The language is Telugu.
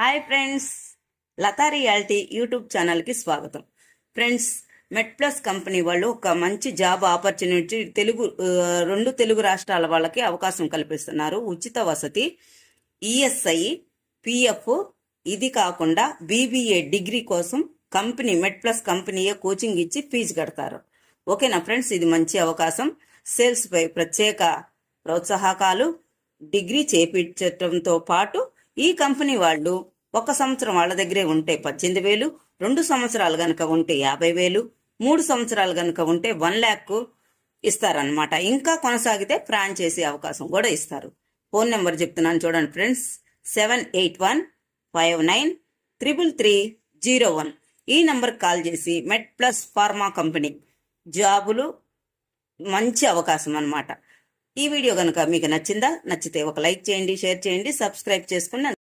Hi friends Latha reality YouTube ఛానల్కి స్వాగతం. ఫ్రెండ్స్ మెట్ ప్లస్ కంపెనీ వాళ్ళు ఒక మంచి జాబ్ ఆపర్చునిటీ తెలుగు రెండు తెలుగు రాష్ట్రాల వాళ్ళకి అవకాశం కల్పిస్తున్నారు. ఉచిత వసతి ఈఎస్ఐ పిఎఫ్ ఇది కాకుండా బీబీఏ డిగ్రీ కోసం కంపెనీ మెట్ ప్లస్ కంపెనీయే కోచింగ్ ఇచ్చి ఫీజు కడతారు. ఓకేనా ఫ్రెండ్స్? ఇది మంచి అవకాశం. సేల్స్పై ప్రత్యేక ప్రోత్సాహకాలు డిగ్రీ చేపించటంతో పాటు ఈ కంపెనీ వాళ్ళు ఒక సంవత్సరం వాళ్ళ దగ్గరే ఉంటే పద్దెనిమిది వేలు రెండు సంవత్సరాలు గనక ఉంటే యాభై వేలు మూడు సంవత్సరాలు గనక ఉంటే వన్ ల్యాక్ ఇస్తారనమాట ఇంకా కొనసాగితే ఫ్రాంచైజీ అవకాశం కూడా ఇస్తారు. ఫోన్ నెంబర్ చెప్తున్నాను చూడండి friends seven eight one five nine triple three zero one. ఈ నెంబర్కి కాల్ చేసి మెట్ ప్లస్ ఫార్మా కంపెనీ జాబులు మంచి అవకాశం అన్నమాట. ఈ వీడియో కనుక మీకు నచ్చిందా నచ్చితే ఒక లైక్ చేయండి షేర్ చేయండి సబ్స్క్రైబ్ చేసుకుని